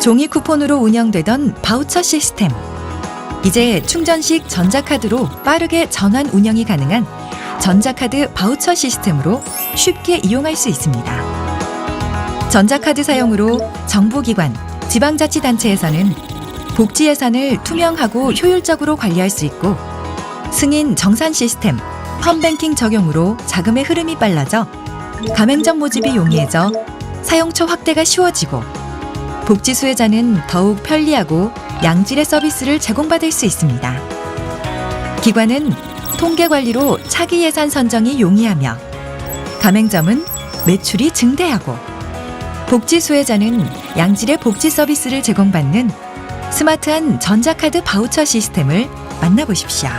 종이 쿠폰으로 운영되던 바우처 시스템. 이제 충전식 전자카드로 빠르게 전환 운영이 가능한 전자카드 바우처 시스템으로 쉽게 이용할 수 있습니다. 전자카드 사용으로 정부기관, 지방자치단체에서는 복지 예산을 투명하고 효율적으로 관리할 수 있고 승인 정산 시스템, 펀뱅킹 적용으로 자금의 흐름이 빨라져 가맹점 모집이 용이해져 사용처 확대가 쉬워지고 복지 수혜자는 더욱 편리하고 양질의 서비스를 제공받을 수 있습니다. 기관은 통계 관리로 차기 예산 선정이 용이하며 가맹점은 매출이 증대하고 복지 수혜자는 양질의 복지 서비스를 제공받는 스마트한 전자카드 바우처 시스템을 만나보십시오.